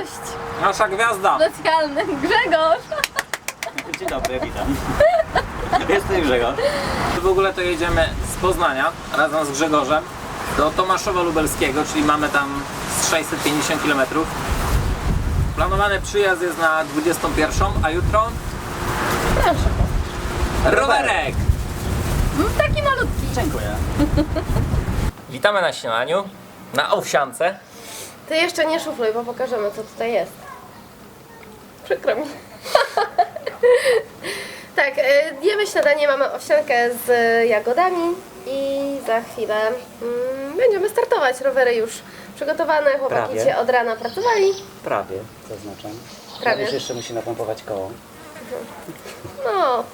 gość Nasza gwiazda. specjalny, Grzegorz. Dzień dobry, witam. Jestem Grzegorz. W ogóle to jedziemy z Poznania razem z Grzegorzem do Tomaszowa Lubelskiego, czyli mamy tam z 650 km. Planowany przyjazd jest na 21, a jutro Proszę. rowerek! Mm, Taki malutki. Dziękuję. Witamy na śniadaniu, na owsiance. Ty jeszcze nie szufluj, bo pokażemy co tutaj jest. Przykro mi. tak, y, jemy śniadanie, mamy owsiankę z jagodami i za chwilę mm, będziemy startować. Rowery już przygotowane, chłopaki Prawie. dzisiaj od rana pracowali. Prawie, zaznaczam. Prawie. Już jeszcze musi napompować koło. No,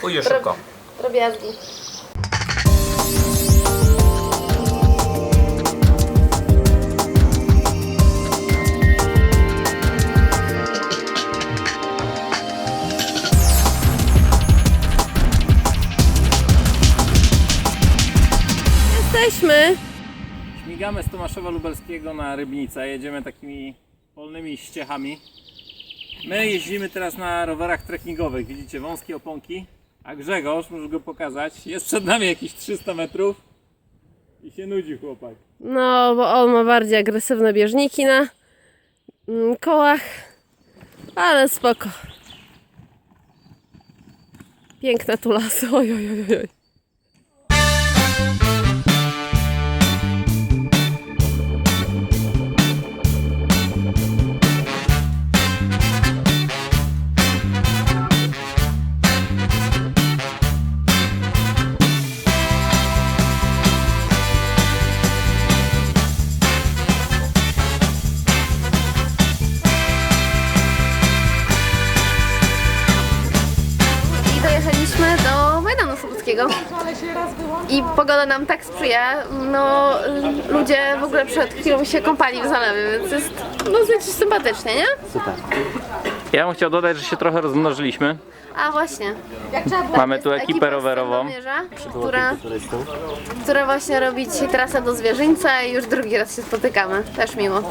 Pójdzie szybko. drobiazgi. Śmigamy z Tomaszowa Lubelskiego na Rybnicę, jedziemy takimi polnymi ściechami. My jeździmy teraz na rowerach trekkingowych, widzicie wąskie oponki, a Grzegorz, muszę go pokazać, jest przed nami jakieś 300 metrów i się nudzi chłopak. No, bo on ma bardziej agresywne bieżniki na mm, kołach, ale spoko. Piękne tu lasy, oj, oj, oj, oj. Dojechaliśmy do Majdanu Sobótkiego. I pogoda nam tak sprzyja, no ludzie w ogóle przed chwilą się kąpali w zalewie, więc jest dosyć sympatycznie, nie? Super. Ja bym chciał dodać, że się trochę rozmnożyliśmy. A właśnie. Mamy tu ekipę rowerową. Która, która właśnie robi dzisiaj trasę do Zwierzyńca i już drugi raz się spotykamy. Też miło.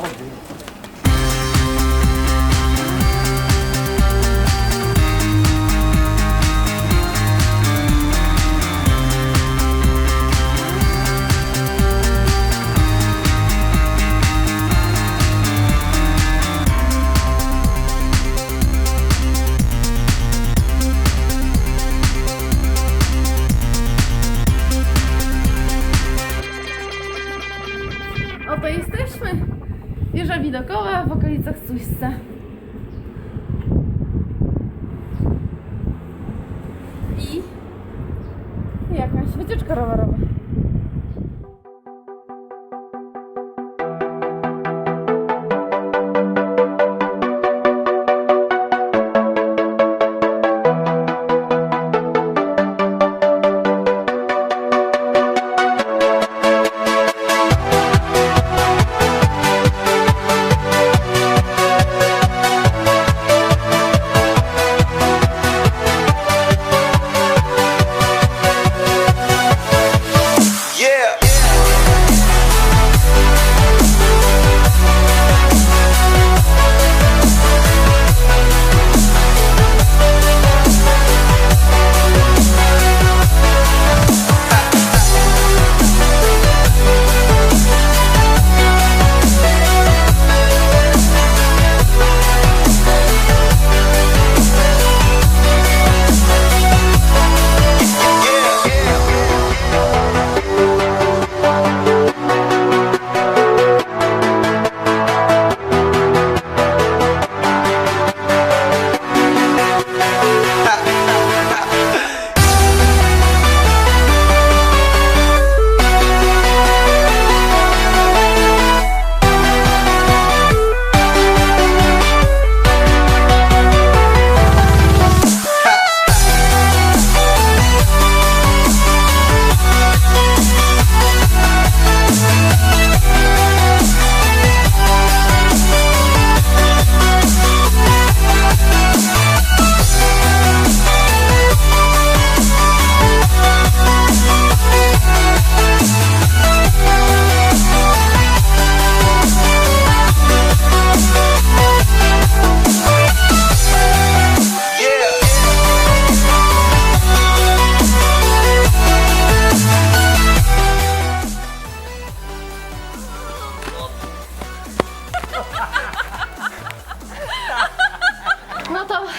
Oto jesteśmy. Wieża widokowa w okolicach Suśce. I jakaś wycieczka rowerowa.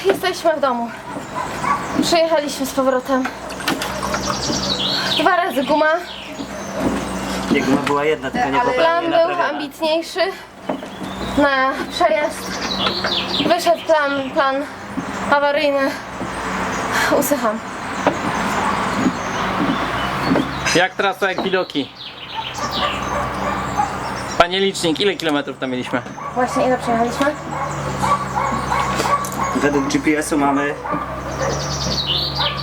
Jesteśmy w domu. Przyjechaliśmy z powrotem. Dwa razy guma, Jego była jedna, tylko nie ale plan był ambitniejszy na przejazd. Wyszedł plan, plan awaryjny. Usycham. Jak trasa, jak widoki? Panie licznik, ile kilometrów tam mieliśmy? Właśnie ile przejechaliśmy? Według GPS-u mamy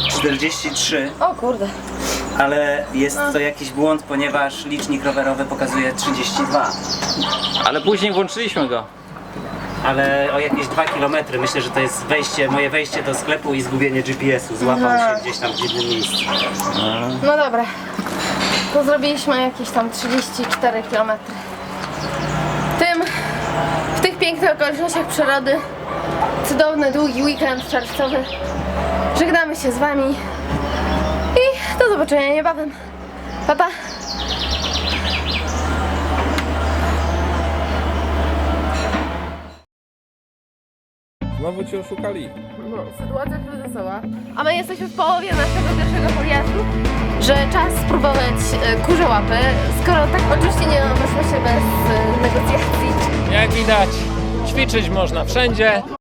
43, O kurde. ale jest to jakiś błąd, ponieważ licznik rowerowy pokazuje 32. Ale później włączyliśmy go. Ale o jakieś 2 km myślę, że to jest wejście, moje wejście do sklepu i zgubienie GPS-u. Złapał Aha. się gdzieś tam w dziwnym miejscu. No dobra. To zrobiliśmy jakieś tam 34 km. Tym, w tych pięknych okolicznościach przyrody, cudowny, długi weekend czerwcowy. Żegnamy się z Wami i do zobaczenia niebawem. Pa, pa. Znowu cię oszukali. No, sytuacja kryzysowa. A my jesteśmy w połowie naszego pierwszego podjazdu, że czas spróbować e, kurze łapy, skoro tak oczywiście nie obeszło się bez e, negocjacji. Jak widać, ćwiczyć można wszędzie.